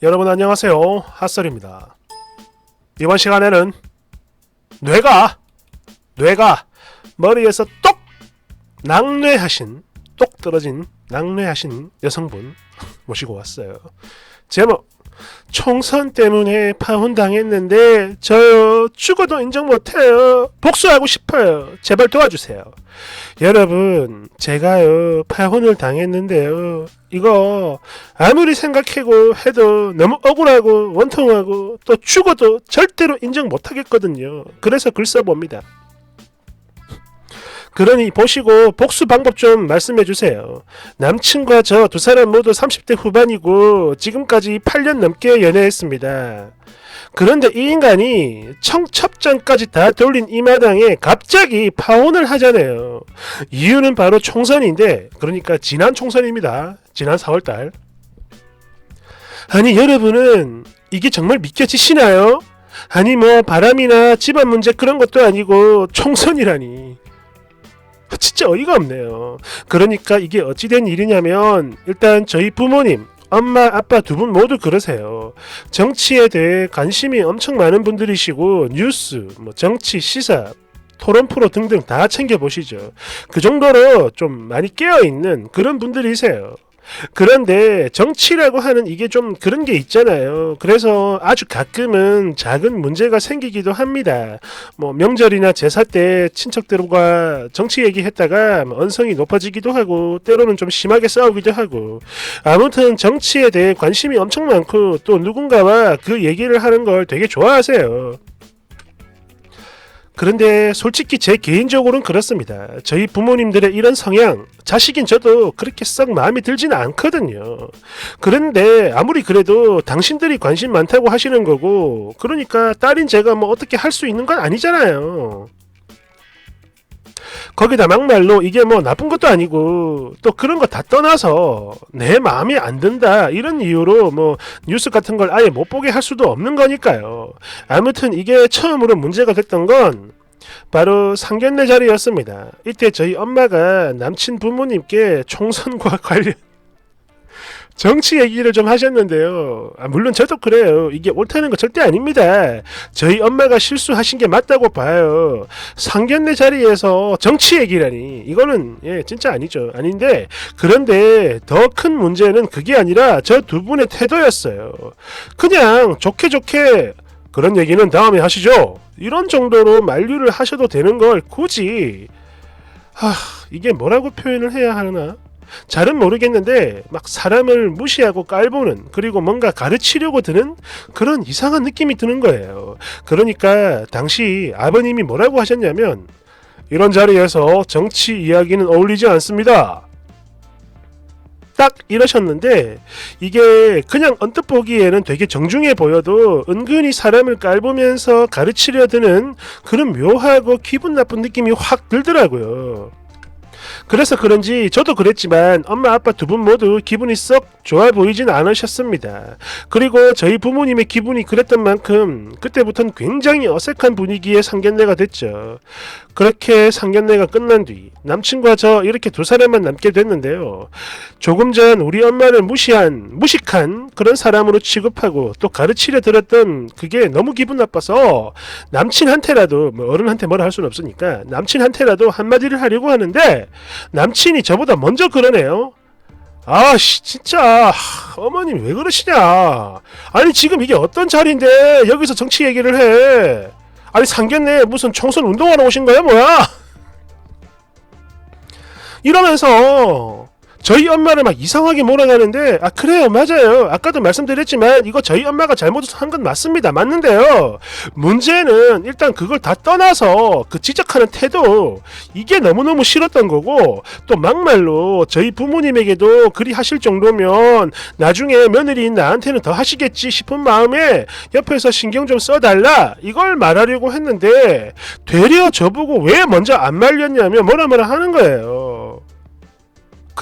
여러분 안녕하세요. 핫설입니다. 이번 시간에는 뇌가 뇌가 머리에서 똑 낙뇌하신 똑 떨어진 낙뇌하신 여성분 모시고 왔어요. 제목 총선 때문에 파혼당했는데 저요 죽어도 인정 못해요. 복수하고 싶어요. 제발 도와주세요. 여러분 제가요 파혼을 당했는데요. 이거 아무리 생각하고 해도 너무 억울하고 원통하고 또 죽어도 절대로 인정 못하겠거든요. 그래서 글 써봅니다. 그러니 보시고 복수 방법 좀 말씀해 주세요. 남친과 저 두 사람 모두 30대 후반이고 지금까지 8년 넘게 연애했습니다. 그런데 이 인간이 청첩장까지 다 돌린 이 마당에 갑자기 파혼을 하잖아요. 이유는 바로 총선인데 그러니까 지난 총선입니다. 지난 4월달. 아니 여러분은 이게 정말 믿겨지시나요? 아니 뭐 바람이나 집안 문제 그런 것도 아니고 총선이라니. 진짜 어이가 없네요. 그러니까 이게 어찌된 일이냐면 일단 저희 부모님 엄마, 아빠 두 분 모두 그러세요. 정치에 대해 관심이 엄청 많은 분들이시고 뉴스, 뭐 정치, 시사, 토론 프로 등등 다 챙겨 보시죠. 그 정도로 좀 많이 깨어 있는 그런 분들이세요. 그런데 정치라고 하는 이게 좀 그런 게 있잖아요. 그래서 아주 가끔은 작은 문제가 생기기도 합니다. 뭐 명절이나 제사 때 친척들과 정치 얘기했다가 뭐 언성이 높아지기도 하고 때로는 좀 심하게 싸우기도 하고 아무튼 정치에 대해 관심이 엄청 많고 또 누군가와 그 얘기를 하는 걸 되게 좋아하세요. 그런데 솔직히 제 개인적으로는 그렇습니다. 저희 부모님들의 이런 성향, 자식인 저도 그렇게 썩 마음에 들지는 않거든요. 그런데 아무리 그래도 당신들이 관심 많다고 하시는 거고, 그러니까 딸인 제가 뭐 어떻게 할 수 있는 건 아니잖아요. 거기다 막말로 이게 뭐 나쁜 것도 아니고 또 그런 거 다 떠나서 내 마음에 안 든다 이런 이유로 뭐 뉴스 같은 걸 아예 못 보게 할 수도 없는 거니까요. 아무튼 이게 처음으로 문제가 됐던 건 바로 상견례 자리였습니다. 이때 저희 엄마가 남친 부모님께 총선과 관련 정치 얘기를 좀 하셨는데요. 아, 물론 저도 그래요. 이게 옳다는 거 절대 아닙니다. 저희 엄마가 실수하신 게 맞다고 봐요. 상견례 자리에서 정치 얘기라니 이거는 예 진짜 아니죠. 아닌데 그런데 더 큰 문제는 그게 아니라 저 두 분의 태도였어요. 그냥 좋게 좋게 그런 얘기는 다음에 하시죠. 이런 정도로 만류를 하셔도 되는 걸 굳이 하 이게 뭐라고 표현을 해야 하나? 잘은 모르겠는데 막 사람을 무시하고 깔보는 그리고 뭔가 가르치려고 드는 그런 이상한 느낌이 드는 거예요. 그러니까 당시 아버님이 뭐라고 하셨냐면 이런 자리에서 정치 이야기는 어울리지 않습니다. 딱 이러셨는데 이게 그냥 언뜻 보기에는 되게 정중해 보여도 은근히 사람을 깔보면서 가르치려 드는 그런 묘하고 기분 나쁜 느낌이 확 들더라고요. 그래서 그런지 저도 그랬지만 엄마 아빠 두 분 모두 기분이 썩 좋아 보이진 않으셨습니다. 그리고 저희 부모님의 기분이 그랬던 만큼 그때부터는 굉장히 어색한 분위기의 상견례가 됐죠. 그렇게 상견례가 끝난 뒤 남친과 저 이렇게 두 사람만 남게 됐는데요. 조금 전 우리 엄마를 무시한 무식한 그런 사람으로 취급하고 또 가르치려 들었던 그게 너무 기분 나빠서 남친한테라도 뭐 어른한테 뭐라 할 수는 없으니까 남친한테라도 한마디를 하려고 하는데 남친이 저보다 먼저 그러네요. 아씨 진짜 하, 어머님 왜 그러시냐 아니 지금 이게 어떤 자리인데 여기서 정치 얘기를 해 아니 상견례 무슨 총선 운동하러 오신 거야 뭐야? 이러면서 저희 엄마를 막 이상하게 몰아가는데 아 그래요 맞아요. 아까도 말씀드렸지만 이거 저희 엄마가 잘못한 건 맞습니다. 맞는데요. 문제는 일단 그걸 다 떠나서 그 지적하는 태도 이게 너무너무 싫었던 거고 또 막말로 저희 부모님에게도 그리 하실 정도면 나중에 며느리인 나한테는 더 하시겠지 싶은 마음에 옆에서 신경 좀 써달라 이걸 말하려고 했는데 되려 저보고 왜 먼저 안 말렸냐며 뭐라 뭐라 하는 거예요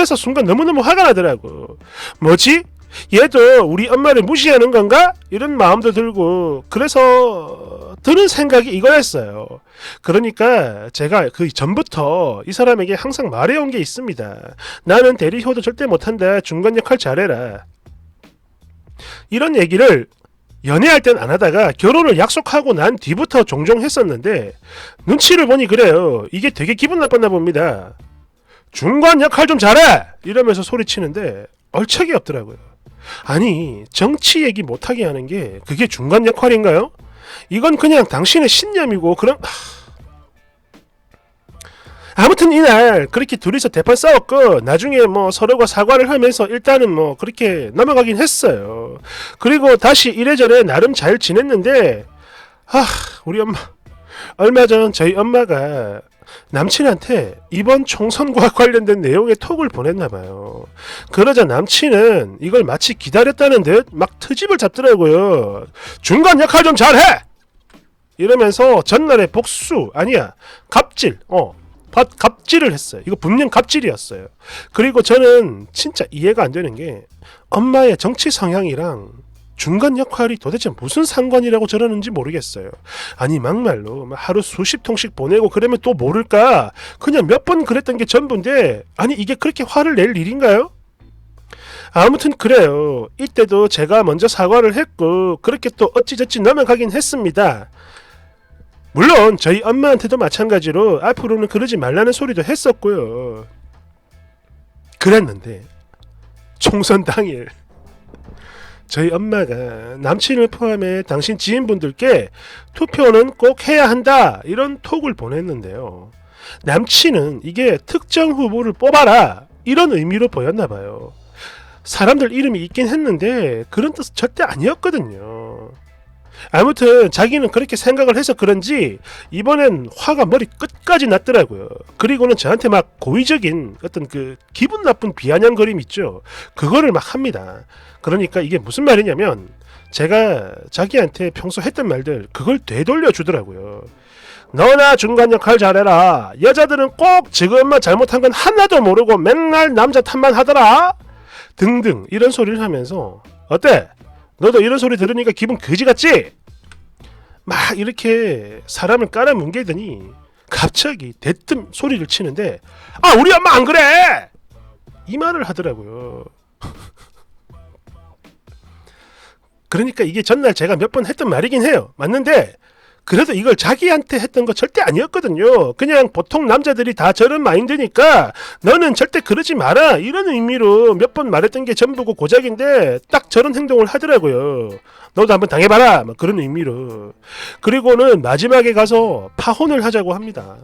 그래서 순간 너무너무 화가 나더라고. 뭐지? 얘도 우리 엄마를 무시하는 건가? 이런 마음도 들고 그래서 드는 생각이 이거였어요. 그러니까 제가 그 전부터 이 사람에게 항상 말해온 게 있습니다. 나는 대리 효도 절대 못한다. 중간 역할 잘해라. 이런 얘기를 연애할 땐 안 하다가 결혼을 약속하고 난 뒤부터 종종 했었는데 눈치를 보니 그래요. 이게 되게 기분 나빴나 봅니다. 중간 역할 좀 잘해! 이러면서 소리치는데 얼척이 없더라고요. 아니 정치 얘기 못하게 하는 게 그게 중간 역할인가요? 이건 그냥 당신의 신념이고 그런 아무튼 이날 그렇게 둘이서 대판 싸웠고 나중에 뭐 서로가 사과를 하면서 일단은 뭐 그렇게 넘어가긴 했어요. 그리고 다시 이래저래 나름 잘 지냈는데 아 우리 엄마 얼마 전 저희 엄마가 남친한테 이번 총선과 관련된 내용의 톡을 보냈나 봐요. 그러자 남친은 이걸 마치 기다렸다는 듯 막 트집을 잡더라고요. 중간 역할 좀 잘해! 이러면서 전날에 복수 아니야 갑질 어 갑- 갑질을 했어요. 이거 분명 갑질이었어요. 그리고 저는 진짜 이해가 안 되는 게 엄마의 정치 성향이랑 중간 역할이 도대체 무슨 상관이라고 저러는지 모르겠어요. 아니 막말로 막 하루 수십 통씩 보내고 그러면 또 모를까? 그냥 몇 번 그랬던 게 전부인데 아니 이게 그렇게 화를 낼 일인가요? 아무튼 그래요. 이때도 제가 먼저 사과를 했고 그렇게 또 어찌저찌 넘어가긴 했습니다. 물론 저희 엄마한테도 마찬가지로 앞으로는 그러지 말라는 소리도 했었고요. 그랬는데 총선 당일 저희 엄마가 남친을 포함해 당신 지인분들께 투표는 꼭 해야 한다 이런 톡을 보냈는데요. 남친은 이게 특정 후보를 뽑아라 이런 의미로 보였나 봐요. 사람들 이름이 있긴 했는데 그런 뜻은 절대 아니었거든요. 아무튼 자기는 그렇게 생각을 해서 그런지 이번엔 화가 머리 끝까지 났더라고요. 그리고는 저한테 막 고의적인 어떤 그 기분 나쁜 비아냥거림 있죠. 그거를 막 합니다. 그러니까 이게 무슨 말이냐면 제가 자기한테 평소 했던 말들 그걸 되돌려 주더라고요. 너나 중간 역할 잘해라. 여자들은 꼭 지금만 잘못한 건 하나도 모르고 맨날 남자 탓만 하더라. 등등 이런 소리를 하면서 어때? 너도 이런 소리 들으니까 기분 그지 같지? 막 이렇게 사람을 깔아뭉개더니 갑자기 대뜸 소리를 치는데 아 우리 엄마 안 그래 이 말을 하더라고요. 그러니까 이게 전날 제가 몇 번 했던 말이긴 해요. 맞는데 그래도 이걸 자기한테 했던 거 절대 아니었거든요. 그냥 보통 남자들이 다 저런 마인드니까 너는 절대 그러지 마라 이런 의미로 몇 번 말했던 게 전부고 고작인데 딱 저런 행동을 하더라고요. 너도 한번 당해봐라 막 그런 의미로. 그리고는 마지막에 가서 파혼을 하자고 합니다.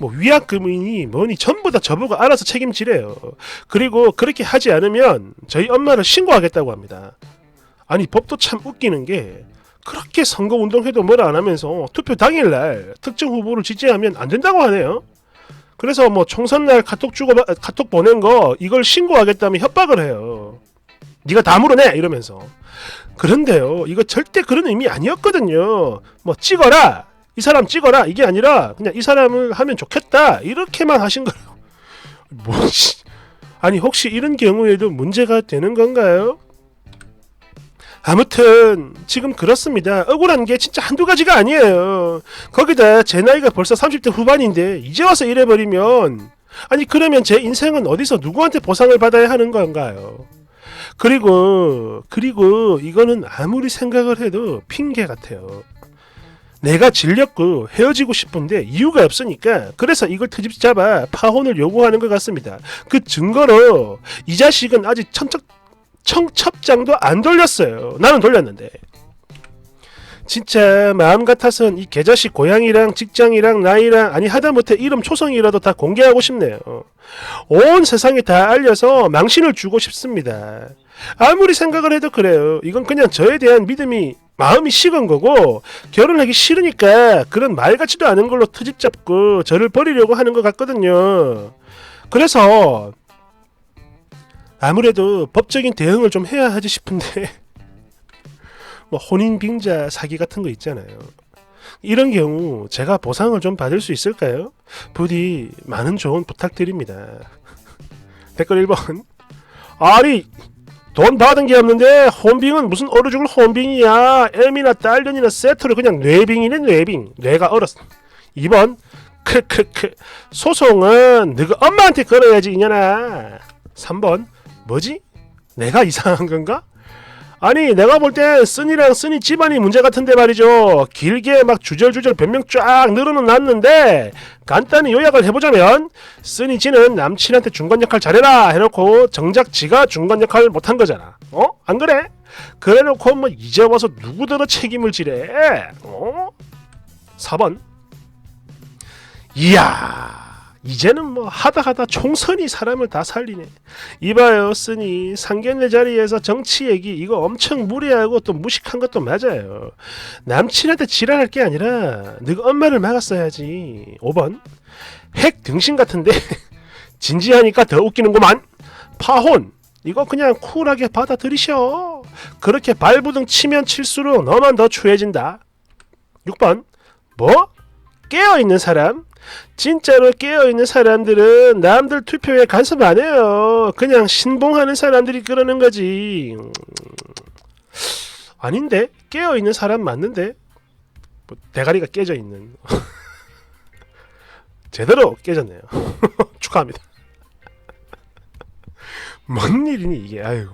뭐 위약금이니 뭐니 전부 다 저보고 알아서 책임지래요. 그리고 그렇게 하지 않으면 저희 엄마를 신고하겠다고 합니다. 아니 법도 참 웃기는 게 그렇게 선거 운동 해도 뭘안 하면서 투표 당일날 특정 후보를 지지하면 안 된다고 하네요. 그래서 뭐 총선날 카톡 주고 카톡 보낸 거 이걸 신고하겠다며 협박을 해요. 네가 다 물어내 이러면서. 그런데요, 이거 절대 그런 의미 아니었거든요. 뭐 찍어라, 이 사람 찍어라 이게 아니라 그냥 이 사람을 하면 좋겠다 이렇게만 하신 거예요. 뭐지? 아니 혹시 이런 경우에도 문제가 되는 건가요? 아무튼 지금 그렇습니다. 억울한 게 진짜 한두 가지가 아니에요. 거기다 제 나이가 벌써 30대 후반인데 이제 와서 이래버리면 아니 그러면 제 인생은 어디서 누구한테 보상을 받아야 하는 건가요? 그리고 그리고 이거는 아무리 생각을 해도 핑계 같아요. 내가 질렸고 헤어지고 싶은데 이유가 없으니까 그래서 이걸 트집 잡아 파혼을 요구하는 것 같습니다. 그 증거로 이 자식은 아직 천척 청첩장도 안 돌렸어요. 나는 돌렸는데. 진짜 마음 같아선 이 개자식 고향이랑 직장이랑 나이랑 아니 하다못해 이름 초성이라도 다 공개하고 싶네요. 온 세상에 다 알려서 망신을 주고 싶습니다. 아무리 생각을 해도 그래요. 이건 그냥 저에 대한 믿음이 마음이 식은 거고 결혼하기 싫으니까 그런 말 같지도 않은 걸로 트집 잡고 저를 버리려고 하는 것 같거든요. 그래서 아무래도 법적인 대응을 좀 해야 하지 싶은데 뭐 혼인 빙자 사기 같은 거 있잖아요. 이런 경우 제가 보상을 좀 받을 수 있을까요? 부디 많은 조언 부탁드립니다. 댓글 1번. 아니 돈 받은 게 없는데 혼빙은 무슨 얼어 죽을 혼빙이야? 애미나 딸년이나 세트로 그냥 뇌빙이네 뇌빙. 뇌가 얼었어 2번. 크크크. 소송은 너가 엄마한테 걸어야지 이년아. 3번 뭐지? 내가 이상한 건가? 아니 내가 볼 땐 쓴이랑 쓴이 집안이 문제 같은데 말이죠 길게 막 주절주절 변명 쫙 늘어는 놨는데 간단히 요약을 해보자면 쓴이 지는 남친한테 중간 역할 잘해라 해놓고 정작 지가 중간 역할 못한 거잖아 어? 안 그래? 그래놓고 뭐 이제 와서 누구더러 책임을 지래 어? 4번 이야 이제는 뭐 하다 하다 총선이 사람을 다 살리네. 이봐요 쓰니 상견례 자리에서 정치 얘기 이거 엄청 무리하고 또 무식한 것도 맞아요. 남친한테 지랄할 게 아니라 너가 엄마를 막았어야지. 5번. 핵 등신 같은데 진지하니까 더 웃기는구만. 파혼. 이거 그냥 쿨하게 받아들이셔. 그렇게 발부등 치면 칠수록 너만 더 추해진다. 6번. 뭐? 깨어있는 사람? 진짜로 깨어있는 사람들은 남들 투표에 간섭 안 해요. 그냥 신봉하는 사람들이 그러는 거지. 음, 아닌데? 깨어있는 사람 맞는데? 뭐, 대가리가 깨져 있는. 제대로 깨졌네요. 축하합니다. 뭔 일이니 이게 아유.